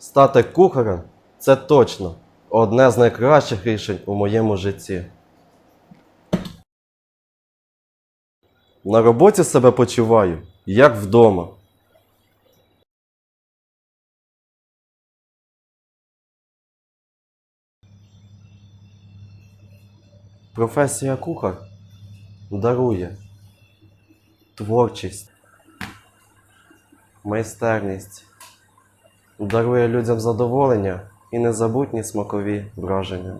Стати кухарем це точно одне з найкращих рішень у моєму житті. На роботі себе почуваю, як вдома. Професія кухар дарує творчість, майстерність, дарує людям задоволення і незабутні смакові враження.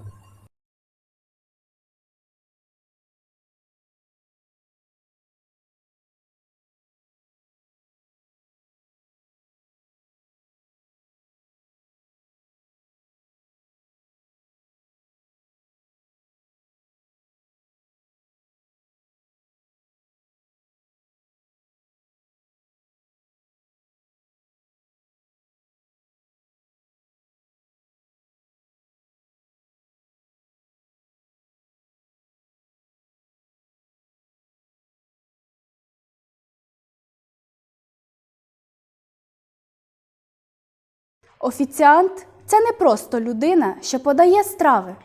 Офіціант це не просто людина, що подає страви.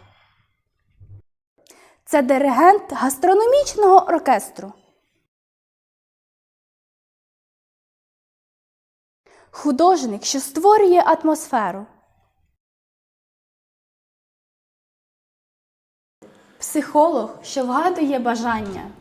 Це диригент гастрономічного оркестру. Художник, що створює атмосферу. Психолог, що вгадує бажання.